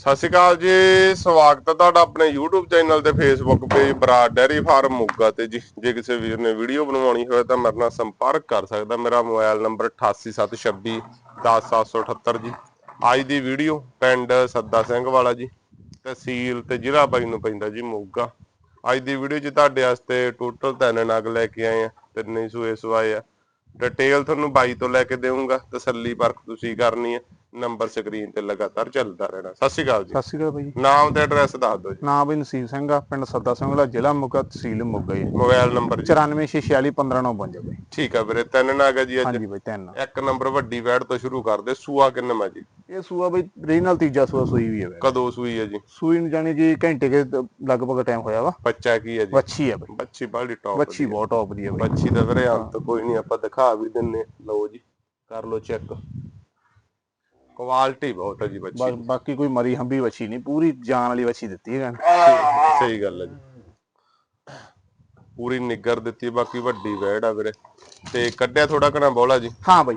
ਸਤਿ ਸ਼੍ਰੀ ਅਕਾਲ ਜੀ, ਸਵਾਗਤ ਹੈ ਤੁਹਾਡਾ ਆਪਣੇ YouTube ਚੈਨਲ ਤੇ Facebook page Brar dairy farm Moga ਤੇ ਜੀ। ਜੇ ਕਿਸੇ ਵੀਰ ਨੇ ਵੀਡੀਓ ਬਣਵਾਉਣੀ ਹੋਵੇ ਤਾਂ ਮੇਰੇ ਨਾਲ ਸੰਪਰਕ ਕਰ ਸਕਦਾ। ਮੇਰਾ ਮੋਬਾਈਲ ਨੰਬਰ 8876 10778 ਜੀ। ਅੱਜ ਦੀ ਵੀਡੀਓ ਪਿੰਡ ਸੱਦਾ ਸਿੰਘ ਵਾਲਾ ਜੀ, ਤਹਿਸੀਲ ਤੇ ਜ਼ਿਲ੍ਹਾ ਬਾਈ ਨੂੰ ਪੈਂਦਾ ਜੀ ਮੋਗਾ। ਅੱਜ ਦੀ ਵੀਡੀਓ 'ਚ ਤੁਹਾਡੇ ਵਾਸਤੇ ਟੋਟਲ ਤਿੰਨ ਨਗ ਲੈ ਕੇ ਆਏ ਆ, ਤਿੰਨੇ ਸੂਏ ਸਵਾਏ ਆ। ਡਿਟੇਲ ਤੁਹਾਨੂੰ ਬਾਈ ਤੋਂ ਲੈ ਕੇ ਦੇਵਾਂਗਾ। ਤਸੱਲੀ ਪਰਖ ਤੁਸੀਂ ਕਰਨੀ ਹੈ ਨੰਬਰ ਸਕਰੀਨ ਤੇ ਲਗਾਤਾਰ ਚੱਲਦਾ ਰਹਿਣਾ। ਸਤਿ ਸ਼੍ਰੀ ਅਕਾਲ ਜੀ। ਸਤਿ ਸ਼੍ਰੀ ਅਕਾਲ ਬਾਈ। ਨਾਮ ਤੇ ਐਡਰੈਸ ਦੱਸ ਦਿਓ ਜੀ। ਨਾਮ ਬਈ ਨਸੀਬ ਸਿੰਘ ਆ ਪਿੰਡ ਸੱਦਾ ਸਿੰਘ ਵਾਲਾ ਜ਼ਿਲ੍ਹਾ ਮੋਗਾ ਤਹਿਸੀਲ ਮੋਗਾ ਜੀ। ਮੋਬਾਈਲ ਨੰਬਰ ਜੀ। 94464155 ਬਾਈ। ਠੀਕ ਆ ਵੀਰੇ ਤਿੰਨ ਨਾਗ ਜੀ ਅੱਜ। ਹਾਂਜੀ ਬਾਈ ਤਿੰਨ। ਇੱਕ ਨੰਬਰ ਵੱਡੀ ਵੈੜ ਤੋਂ ਸ਼ੁਰੂ ਕਰਦੇ ਸੂਆ ਕਿੰਨਾ ਮਾ ਜੀ? ਇਹ ਸੂਆ ਬਈ ਰੀਨਲ ਤੀਜਾ ਸੂਆ ਸੂਈ ਵੀ ਹੈ ਬਾਈ ਕਦੋਂ ਸੂਈ ਹੈ ਜੀ? ਸੂਈ ਨੂੰ ਜਾਣੀ ਜੀ ਘੰਟੇ ਕੇ ਲਗਭਗ ਟਾਈਮ ਹੋਇਆ ਵਾ। ਬੱਚਾ ਕੀ ਹੈ ਜੀ? ਵੱਛੀ ਹੈ ਬਾਈ। ਬੱਚੀ ਬਾਲੀ ਟੌਪ ਵੱਛੀ ਬਹੁਤ ਟੌਪ ਦੀ ਹੈ ਬਾਈ। ਬੱਚੀ ਦਾ ਵੀਰੇ ਅੰਤ ਕੋਈ ਨਹੀਂ ਆਪਾਂ ਦਿਖਾ ਵੀ ਦਿੰਨੇ ਲਓ ਜੀ ਕਰ ਲਓ ਚੈੱਕ ਕੁਆਲਿਟੀ ਬਹੁਤ ਹੈ ਜੀ ਬੱਚੀ ਬਾ- ਬਾਕੀ ਕੋਈ ਮਰੀ ਹੰਬੀ ਵੱਛੀ ਨਹੀਂ ਪੂਰੀ ਜਾਨ ਵਾਲੀ ਵੱਛੀ ਦਿੱਤੀ ਹੈ ਸਹੀ ਗੱਲ ਹੈ ਜੀ। ਪੂਰੀ ਨਿੱਗਰ ਦਿੱਤੀ ਹੈ, ਬਾਕੀ ਵੱਡੀ ਵੈੜ ਆ ਵੀਰੇ। ਤੇ ਕੱਢਿਆ ਥੋੜਾ ਘਣਾ ਬੋਲਾ ਜੀ? ਹਾਂ ਬਾਈ।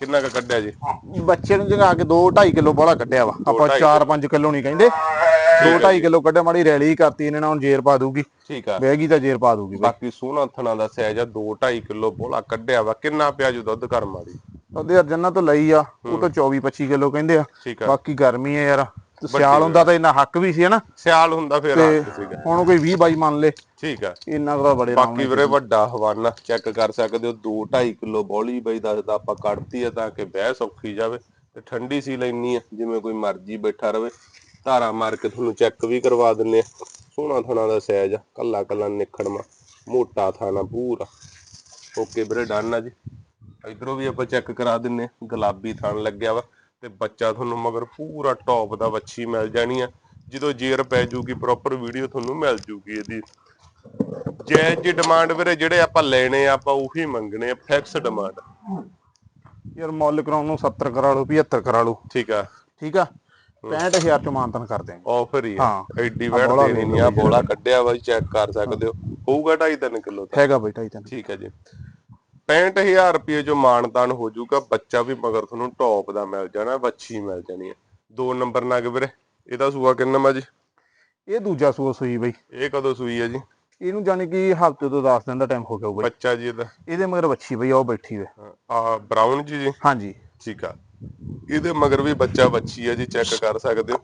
ਕਿੰਨਾ ਕ ਕੱਢਿਆ ਜੀ? ਬੱਚੇ ਨੂੰ ਜਗਾ ਕੇ 2 2.5 ਕਿਲੋ ਬੋਲਾ ਕੱਢਿਆ ਵਾ। ਆਪਾਂ ਢਾਈ 4 5 ਕਿਲੋ ਨਹੀਂ ਕਹਿੰਦੇ। 2 2.5 ਕਿਲੋ ਕੱਢਿਆ ਮਾੜੀ ਰੈਲੀ ਕਰਤੀ ਇਹਨਾਂ ਨਾਲ ਹੁਣ ਜੇਰ ਪਾ ਦੂਗੀ ਠੀਕ ਆ। ਬਹਿਗੀ ਤਾਂ ਜੇਰ ਪਾ ਦੂਗੀ ਬਾਕੀ ਸੋਹਣਾ ਥਣਾ ਦਾ ਸਾਈਜ਼ ਆ 2 2.5 ਕਿਲੋ ਬੋਲਾ ਕੱਢਿਆ ਵਾ। ਕਿੰਨਾ ਪਿਆ ਜੂ ਦੁੱਧ ਕਰਮ ਵਾਲੀ ਉਹਦੇ ਅਰਜਨਾ ਤੋਂ ਲਈ ਆ ਉਹ ਤਾਂ 24 25 ਕਿਲੋ ਕਹਿੰਦੇ ਆ। ਆ। ਬਾਕੀ ਗਰਮੀ ਹੈ ਯਾਰ। ਸਿਆਲ ਹੁੰਦਾ ਤਾਂ ਇੰਨਾ ਹੱਕ ਵੀ ਸੀ ਹਨਾ। ਸਿਆਲ ਹੁੰਦਾ ਫਿਰ ਸੀਗਾ। ਹੁਣ ਕੋਈ 20 22 ਮੰਨ ਲੇ। ਠੀਕ ਆ। ਇੰਨਾ ਤਾਂ ਬੜੇ ਬਾਕੀ ਵੀਰੇ ਵੱਡਾ ਹਵਾਨਾ ਚੈੱਕ ਕਰ ਸਕਦੇ ਹੋ 2 2.5 ਕਿਲੋ ਬੋਲੀ ਬਈ ਦੱਸਦਾ ਆਪਾਂ ਕੱਢਤੀ ਆ ਤਾਂ ਕਿ ਬਹਿ ਸੌਖੀ ਜਾਵੇ ਤੇ ਠੰਡੀ ਸੀ ਲੈਣੀ ਆ ਜਿਵੇਂ ਕੋਈ ਮਰਜ਼ੀ ਬੈਠਾ ਰਵੇ। ਧਾਰਾ ਮਾਰ ਕੇ ਤੁਹਾਨੂੰ ਚੈੱਕ ਵੀ ਕਰਵਾ ਦਿੰਨੇ ਆ। ਸੋਹਣਾ ਥਣਾ ਦਾ ਸਾਈਜ਼ ਆ ਕੱਲਾ ਕੱਲਾ ਨਿਖੜਮਾ ਮੋਟਾ ਥਾਣਾ ਪੂਰਾ। ਓਕੇ ਵੀਰੇ ਡਨ ਆ ਜੀ। ਇਧਰੋਂ ਵੀ ਆਪਾਂ ਚੈੱਕ ਕਰਾ ਦਿੰਨੇ ਆ। ਗੁਲਾਬੀ ਥਣ ਲੱਗਿਆ ਵਾ ਤੇ ਬੱਚਾ ਤੁਹਾਨੂੰ ਮਗਰ ਪੂਰਾ ਟੌਪ ਦਾ ਵੱਛੀ ਮਿਲ ਜਾਣੀ ਆ। ਜਦੋਂ ਜੇਰ ਪੈ ਜੂਗੀ ਪ੍ਰੋਪਰ ਵੀਡੀਓ ਤੁਹਾਨੂੰ ਮਿਲ ਜੂਗੀ ਇਹਦੀ। ਜੈ ਜੀ ਡਿਮਾਂਡ ਵੀਰੇ ਜਿਹੜੇ ਆਪਾਂ ਲੈਣੇ ਆ ਆਪਾਂ ਉਹੀ ਮੰਗਣੇ ਆ ਫਿਕਸ ਡਿਮਾਂਡ ਯਾਰ ਮੁੱਲ ਕਰਾਉਣ ਨੂੰ 70 ਕਰਾ ਲਓ 75 ਕਰਾ ਲਓ। ਠੀਕ ਆ। ਠੀਕ ਆ? 65000 ਚ ਮਾਨਤਨ ਕਰ ਦਿਆਂਗੇ। ਆਫਰ ਹੀ ਆ। ਐਡੀ ਵੈਟ ਦੇਣੀ ਨਹੀਂ ਆ ਬੋਲਾ ਕੱਢਿਆ ਵਾ ਚੈੱਕ ਕਰ ਸਕਦੇ ਹੋ। ਹੋਊਗਾ 2.5 ਕਿਲੋ ਦਾ ਹੈਗਾ ਬਈ ਢਾਈ ਤਿੰਨ। ਠੀਕ ਹੈ ਜੀ। 65000 ਰੁਪਏ ਜੋ ਮਾਨਦਾਨ ਹੋ ਜਾਊਗਾ ਬੱਚਾ ਵੀ ਮਗਰ ਤੁਹਾਨੂੰ ਟੌਪ ਦਾ ਮਿਲ ਜਾਣਾ ਵੱਛੀ ਮਿਲ ਜਾਣੀ ਹੈ। ਦੋ ਨੰਬਰ ਨਗ ਵੀਰੇ ਇਹਦਾ ਸੂਆ ਕਿੰਨਾ ਮਾ ਜੀ? ਇਹ ਦੂਜਾ ਸੂਆ ਸੂਈ ਬਈ। ਇਹ ਕਦੋਂ ਸੂਈ ਹੈ ਜੀ? ਇਹਨੂੰ ਜਾਣੀ ਕਿ ਹਫ਼ਤੇ ਤੋਂ 10 ਦਿਨ ਦਾ ਟਾਈਮ ਹੋ ਗਿਆ ਬਈ ਬੱਚਾ ਜੀ ਇਹਦਾ? ਇਹਦੇ ਮਗਰ ਵੱਛੀ ਬਈ ਉਹ ਬੈਠੀ ਵੇ ਆ ਬਰਾਊਨ ਜੀ ਜੀ? ਹਾਂਜੀ। ਠੀਕ ਆ। ਇਹਦੇ ਮਗਰ ਵੀ ਬੱਚਾ ਬੱਚੀ ਹੈ ਜੀ ਚੈੱਕ ਕਰ ਸਕਦੇ ਹੋ।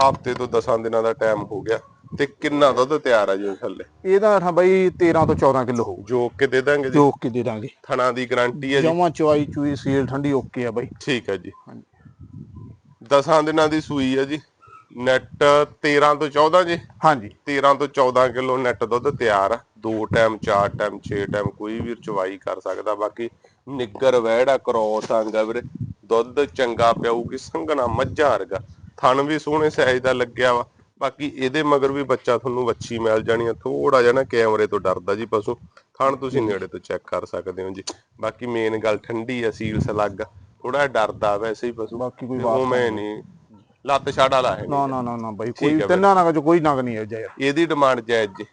ਹਫ਼ਤੇ ਤੋਂ 10 ਦਿਨਾਂ ਦਾ ਟਾਈਮ ਹੋ ਗਿਆ। ਤੇ ਕਿੰਨਾ ਦੁੱਧ ਤਿਆਰ ਆ ਜੀ ਥੱਲੇ ਇਹਦਾ ਹਾਂ ਬਈ 13 ਤੋਂ 14 ਕਿਲੋ ਹੋਊ। ਜੋਕ ਕੇ ਦੇ ਦਾਂਗੇ ਜੀ? ਜੋਕ ਕੇ ਦੇ ਦਾਂਗੇ। ਥਣਾ ਦੀ ਗਾਰੰਟੀ ਹੈ ਜੀ? ਜਮਾ ਚਵਾਈ ਚੂਈ ਸੀਲ ਠੰਡੀ ਓਕੇ ਆ ਬਈ। ਠੀਕ ਹੈ ਜੀ। ਹਾਂਜੀ। 10 ਦਿਨਾਂ ਦੀ ਸੂਈ ਹੈ ਜੀ। ਨੈਟ 13 ਤੋਂ 14 ਜੀ? ਹਾਂਜੀ। 13 ਤੋਂ 14 ਕਿਲੋ ਨੈਟ ਦੁੱਧ ਤਿਆਰ ਆ। ਦੋ ਟਾਈਮ ਚਾਰ ਟਾਈਮ 6 ਟਾਈਮ ਕੋਈ ਵੀ ਚਵਾਈ ਕਰ ਸਕਦਾ। ਬਾਕੀ ਨਿੱਗਰ ਵਹਿੜਾ ਕਰੋਸ ਆਂਗਾ ਵੀਰੇ ਦੁੱਧ ਚੰਗਾ ਪਿਆਊਗੀ ਸੰਘਣਾ ਮੱਝਾਂ ਵਰਗਾ। ਥਣ ਵੀ ਸੋਹਣੇ ਸਾਈਜ਼ ਦਾ ਲੱਗਿਆ ਵਾ। ਬਾਕੀ ਇਹਦੇ ਮਗਰ ਵੀ ਬੱਚਾ ਤੁਹਾਨੂੰ ਵੱਛੀ ਮਿਲ ਜਾਣੀ ਆ ਥੋੜਾ ਜਿਹਾ ਨਾ ਕੈਮਰੇ ਤੋਂ ਡਰਦਾ ਜੀ ਪਸ਼ੂ। ਥਣ ਤੁਸੀਂ ਨੇੜੇ ਤੋਂ ਚੈੱਕ ਕਰ ਸਕਦੇ ਹੋ ਜੀ। ਬਾਕੀ ਮੇਨ ਗੱਲ ਠੰਡੀ ਆ ਸੀਲ ਸਲੱਗ। ਥੋੜਾ ਡਰਦਾ ਵੈਸੇ ਹੀ ਪਸ਼ੂ। ਬਾਕੀ ਕੋਈ ਉਹ ਮੈਂ ਨਹੀਂ। ਲੱਤ ਛਾੜ ਵਾਲਾ ਹੈ ਨਾ ਨੀ। ਨਾ ਨਾ ਬਾਈ ਕੋਈ ਤਿੰਨਾਂ ਨਗ ਚ ਕੋਈ ਨਗ ਨਹੀਂ ਹੈ ਯਾਰ। ਇਹਦੀ ਡਿਮਾਂਡ ਜਾਇਜ਼ ਜੀ।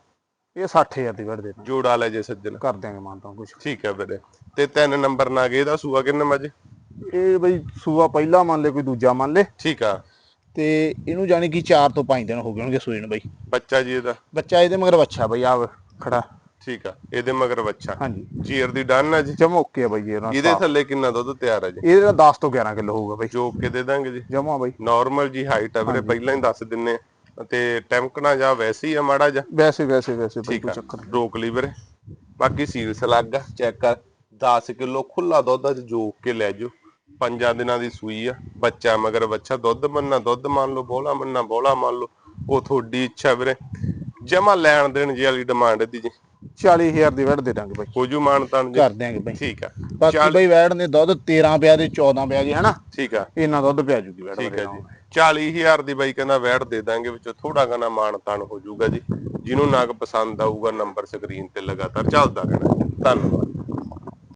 ਇਹ 60000 ਦੀ ਵੜ ਦੇਣਾ। ਜੋੜਾ ਲੈ ਜੇ ਸੱਜਣ। ਕਰ ਦਿਆਂਗੇ ਮਾਨਤਾ ਕੁਛ। ਠੀਕ ਹੈ ਵੀਰੇ। ਤੇ ਤਿੰਨ ਨੰਬਰ ਨਾਗ ਇਹਦਾ ਸੂਆ ਕਿੰਨਾ ਮੱਝ ਇਹ ਬਈ ਸੂਆ ਪਹਿਲਾ ਮੰਨ ਲੈ ਕੋਈ ਦੂਜਾ ਮੰਨ ਲੈ। ਠੀਕ ਆ। ਤੇ ਇਹਨੂੰ ਜਾਣੀ ਕਿ 4 ਤੋਂ 5 ਦਿਨ ਹੋ ਗਏ ਹੋਣਗੇ ਨੂੰ ਬਈ। ਬੱਚਾ ਜੀ ਇਹਦਾ? ਬੱਚਾ ਇਹਦੇ ਮਗਰ ਬੱਚਾ ਬਈ ਆ ਖੜਾ। ਠੀਕ ਆ ਇਹਦੇ ਮਗਰ ਬੱਚਾ ਹਾਂਜੀ। ਜੀਰ ਦੀ ਡਨ ਆ ਜੀ? ਜਮਾ ਓਕੇ ਆ ਬਈ ਇਹ ਨਾ ਇਹਦੇ ਥੱਲੇ ਕਿੰਨਾ ਦੁੱਧ ਤਿਆਰ ਆ ਜੀ? ਇਹਦਾ 10 ਤੋਂ 11 ਕਿਲੋ ਹੋਊਗਾ ਬਈ। ਜੋ ਕੇ ਦੇ ਦਾਂਗੇ ਜੀ? ਜਮਾ ਬਈ। ਨਾਰਮਲ ਜੀ ਹਾਈਟ ਆ ਵੀਰੇ ਪਹਿਲਾਂ ਹੀ ਦੱਸ ਦਿੰਨੇ। ਤੇ ਟੈਂਕਣਾ ਜਾਂ ਵੈਸੇ ਹੀ ਆ ਮਾੜਾ ਜਾ ਵੈਸੇ ਵੈਸੇ ਵੈਸੇ ਬਈ ਕੋਈ ਚੱਕਰ। ਰੋਕ ਲਈ ਵੀਰੇ। ਬਾਕੀ ਸੀਲਸ ਲੱਗ ਆ ਚੈੱਕ ਕਰ। 10 ਕਿਲੋ ਖੁੱਲਾ ਦੁੱਧ ਅੱਜ ਜੋਕ ਕੇ ਲੈ ਜਾਓ। ਪੰਜਾਂ ਦਿਨਾਂ ਦੀ ਸੂਈ ਆ। ਬੱਚਾ ਮਗਰ ਬੱਚਾ ਦੁੱਧ ਮੰਨਾ ਦੁੱਧ ਮੰਨ ਲਓ ਬੋਲਾ ਮੰਨਾ ਬੋਲਾ ਮੰਨ ਲਓ ਉਹ ਤੁਹਾਡੀ ਇੱਛਾ ਵੀਰੇ। ਜਮਾ ਲੈਣ ਦੇਣ ਜੀ ਵਾਲੀ ਡਿਮਾਂਡ ਦੀ ਜੀ। 40000 ਦੀ ਵੜ ਦੇ ਦਾਂਗੇ ਬਈ। ਹੋ ਜੂ ਮਾਨਤਾਨ ਜੀ। ਕਰ ਦਿਆਂਗੇ ਬਈ। ਠੀਕ ਆ। ਬਾਕੀ ਬਈ ਵੈੜ ਨੇ ਦੁੱਧ 13 ਪਿਆ ਦੇ 14 ਪਿਆ ਜੀ ਹਨਾ? ਠੀਕ ਆ। ਇੰਨਾ ਦੁੱਧ ਪਿਆ ਜੂਗੀ ਵੈੜ ਠੀਕ ਹੈ ਜੀ। 40000 ਦੀ ਬਾਈ ਕਹਿੰਦਾ ਵੈਟ ਦੇ ਦਾਂਗੇ ਵਿੱਚੋਂ ਥੋੜਾ ਘਣਾ ਮਾਨਤਾਨ ਹੋ ਜਾਊਗਾ ਜੀ। ਜਿਹਨੂੰ ਨਾਗ ਪਸੰਦ ਆਊਗਾ ਨੰਬਰ ਸਕਰੀਨ ਤੇ ਲਗਾਤਾਰ ਚੱਲਦਾ ਰਹਿਣਾ ਧੰਨਵਾਦ।